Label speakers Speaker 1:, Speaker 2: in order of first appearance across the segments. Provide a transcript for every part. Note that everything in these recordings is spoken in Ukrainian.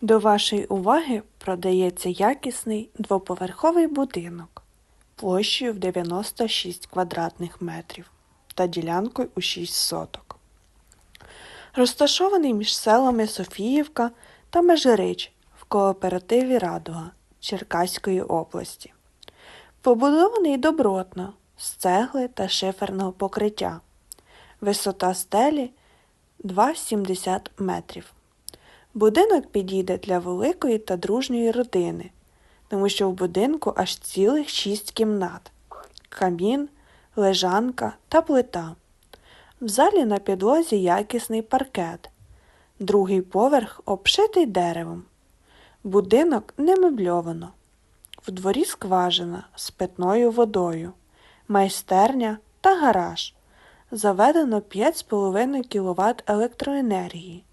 Speaker 1: До вашої уваги продається якісний двоповерховий будинок площею в 96 квадратних метрів та ділянкою у 6 соток. Розташований між селами Софіївка та Межирич в кооперативі Радуга Черкаської області. Побудований добротно з цегли та шиферного покриття. Висота стелі 2,70 метрів. Будинок підійде для великої та дружньої родини, тому що в будинку аж цілих шість кімнат, камін, лежанка та плита. В залі на підлозі якісний паркет, другий поверх обшитий деревом. Будинок не мебльовано. В дворі скважина з питною водою, майстерня та гараж. Заведено 5,5 кВт електроенергії.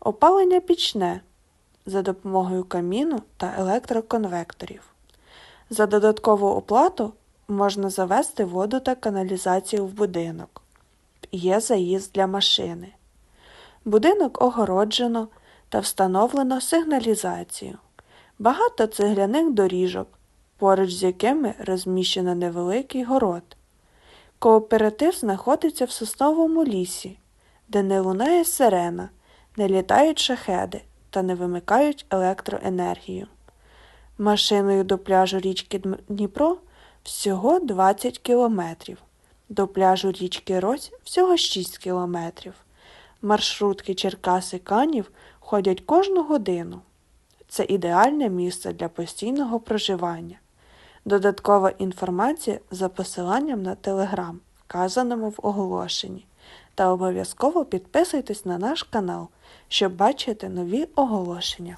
Speaker 1: Опалення пічне за допомогою каміну та електроконвекторів. За додаткову оплату можна завести воду та каналізацію в будинок. Є заїзд для машини. Будинок огороджено та встановлено сигналізацію. Багато цегляних доріжок, поруч з якими розміщено невеликий город. Кооператив знаходиться в сосновому лісі, де не лунає сирена, не літають шахеди та не вимикають електроенергію. Машиною до пляжу річки Дніпро всього 20 кілометрів, до пляжу річки Рось всього 6 кілометрів. Маршрутки Черкаси Канів ходять кожну годину. Це ідеальне місце для постійного проживання. Додаткова інформація за посиланням на телеграм, вказаному в оголошенні. Та обов'язково підписуйтесь на наш канал, щоб бачити нові оголошення.